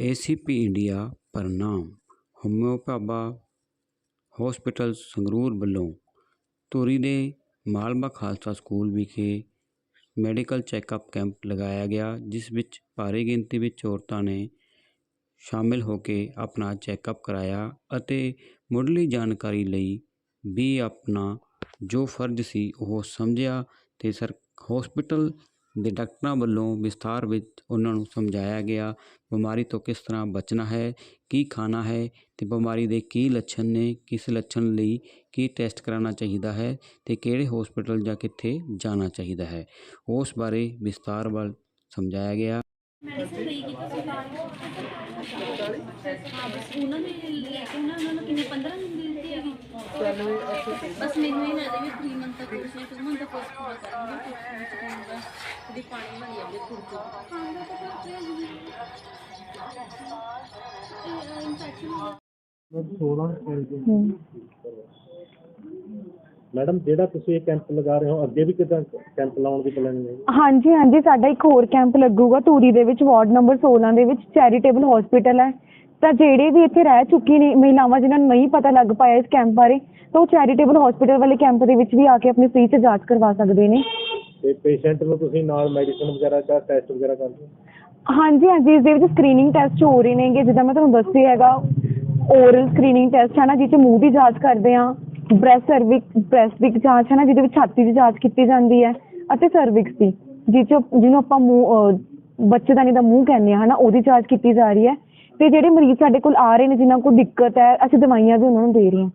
ACP India ਪ੍ਰਣਾਮ। ਹੋਮਿਓਪਾਬਾ hospital Sangrur ਵੱਲੋਂ ਧੂਰੀ ਦੇ ਮਾਲਵਾ ਖਾਲਸਾ ਸਕੂਲ ਵਿਖੇ ਮੈਡੀਕਲ ਚੈੱਕਅਪ ਕੈਂਪ ਲਗਾਇਆ ਗਿਆ, ਜਿਸ ਵਿੱਚ ਭਾਰੀ ਗਿਣਤੀ ਵਿੱਚ ਔਰਤਾਂ ਨੇ ਸ਼ਾਮਿਲ ਹੋ ਕੇ ਆਪਣਾ ਚੈੱਕਅਪ ਕਰਾਇਆ ਅਤੇ ਮੁੱਢਲੀ ਜਾਣਕਾਰੀ ਲਈ ਵੀ ਆਪਣਾ ਜੋ ਫਰਜ਼ ਸੀ ਉਹ ਸਮਝਿਆ ਅਤੇ ਸਰ ਹੌਸਪੀਟਲ ਦੇ ਡਾਕਟਰਾਂ ਵੱਲੋਂ ਵਿਸਥਾਰ ਵਿੱਚ ਉਹਨਾਂ ਨੂੰ ਸਮਝਾਇਆ ਗਿਆ ਬਿਮਾਰੀ ਤੋਂ ਕਿਸ ਤਰ੍ਹਾਂ ਬਚਣਾ ਹੈ ਕੀ ਖਾਣਾ ਹੈ ਅਤੇ ਬਿਮਾਰੀ ਦੇ ਕੀ ਲੱਛਣ ਨੇ ਕਿਸ ਲੱਛਣ ਲਈ ਕੀ ਟੈਸਟ ਕਰਾਉਣਾ ਚਾਹੀਦਾ ਹੈ ਅਤੇ ਕਿਹੜੇ ਹੌਸਪੀਟਲ ਜਾਂ ਕਿੱਥੇ ਜਾਣਾ ਚਾਹੀਦਾ ਹੈ ਉਸ ਬਾਰੇ ਵਿਸਥਾਰ ਵੱਲ ਸਮਝਾਇਆ ਗਿਆ। ਮੈਡੀਸਨ ਲਈ ਕਿ ਤੁਸੀਂ ਹਾਂ? ਬਸ ਉਹਨਾਂ ਨੇ ਲੈ ਕੇ ਉਹਨਾਂ ਉਹਨਾਂ ਨੂੰ ਕਿੰਨੇ 15 ਦਿਨ ਦੀ ਦਿੱਤੀ ਹੈਗੀ? ਬਸ ਮੈਨੂੰ ਇਹ ਲੱਗਦਾ ਵੀ 3 ਮੰਥ ਤੱਕ ਕੋਰਸ ਹੈ 2 ਮੰਥ ਦਾ ਕੋਰਸ ਪੂਰਾ ਕਰਾਂਗੇ। ਪਾਣੀ ਬਣ ਜਾਂਦੀ ਤਾਂ ਹਾਂ ਜੀ ਇਨਫੈਕਸ਼ਨ ਹੋ ਮੈਡਮ ਜਿਹੜਾ ਤੁਸੀਂ ਇਹ ਕੈਂਪ ਲਗਾ ਰਹੇ ਹੋ ਅੱਗੇ ਵੀ ਕਿਦਾਂ ਕੈਂਪ ਲਾਉਣ ਦੀ ਪਲਾਨਿੰਗ ਹੈ ਹਾਂਜੀ ਹਾਂਜੀ ਸਾਡਾ ਇੱਕ ਹੋਰ ਕੈਂਪ ਲੱਗੂਗਾ ਧੂਰੀ ਦੇ ਵਿੱਚ ਵਾਰਡ ਨੰਬਰ 16 ਦੇ ਵਿੱਚ ਚੈਰੀਟੇਬਲ ਹਸਪੀਟਲ ਹੈ। ਤਾਂ ਜਿਹੜੇ ਵੀ ਇੱਥੇ ਰਹਿ ਚੁੱਕੀ ਨੇ ਮਹਿਲਾਵਾਂ ਜਿਨ੍ਹਾਂ ਨੂੰ ਨਹੀਂ ਪਤਾ ਲੱਗ ਪਾਇਆ ਇਸ ਕੈਂਪ ਬਾਰੇ ਤਾਂ ਉਹ ਚੈਰੀਟੇਬਲ ਹਸਪੀਟਲ ਵਾਲੇ ਕੈਂਪ ਦੇ ਵਿੱਚ ਵੀ ਆ ਕੇ ਆਪਣੀ ਫ੍ਰੀ 'ਚ ਜਾਂਚ ਕਰਵਾ ਸਕਦੇ ਨੇ। ਤੇ ਪੇਸ਼ੈਂਟ ਨੂੰ ਤੁਸੀਂ ਨਾਲ ਮੈਡੀਸਿਨ ਵਗੈਰਾ ਜਾਂ ਟੈਸਟ ਵਗੈਰਾ ਕਰਦੇ ਹੋ? ਹਾਂਜੀ ਹਾਂਜੀ ਇਸ ਦੇ ਵਿੱਚ ਸਕਰੀਨਿੰਗ ਟੈਸਟ ਹੋ ਰਹੇ ਨੇਗੇ ਜਿੱਦਾਂ ਮੈਂ ਤੁਹਾਨੂੰ ਦੱਸਿਆ ਹੈਗਾ ਓਰਲ ਸਕਰੀਨਿੰਗ ਟੈਸਟ ਹੈ ਨਾ ਜਿਹ 'ਚ ਮੂੰਹ ਦੀ ਜਾਂਚ ਕਰਦੇ ਆ ਬ੍ਰੈਸਟ ਸਰਵਿਕ ਬ੍ਰੈਸਟ ਦੀ ਜਾਂਚ ਹੈ ਨਾ ਜਿਹਦੇ ਵਿੱਚ ਛਾਤੀ ਦੀ ਜਾਂਚ ਕੀਤੀ ਜਾਂਦੀ ਹੈ ਅਤੇ ਸਰਵਿਕਸ ਦੀ ਜਿਹ 'ਚ ਜਿਹਨੂੰ ਆਪਾਂ ਮੂੰਹ ਅਹ, ਬੱਚੇਦਾਨੀ ਦਾ ਮੂੰਹ ਕਹਿੰਦੇ ਆ ਹਨਾ ਉਹਦੀ ਜਾਂਚ ਕੀਤੀ ਜਾ ਰਹੀ ਹੈ ਤੇ ਜਿਹੜੇ ਮਰੀਜ਼ ਸਾਡੇ ਕੋਲ ਆ ਰਹੇ ਨੇ ਜਿਨ੍ਹਾਂ ਕੋਲ ਦਿੱਕਤ ਹੈ ਅਸੀਂ ਦਵਾਈਆਂ ਵੀ ਉਹਨਾਂ ਨੂੰ ਦੇ ਰਹੇ ਹਾਂ।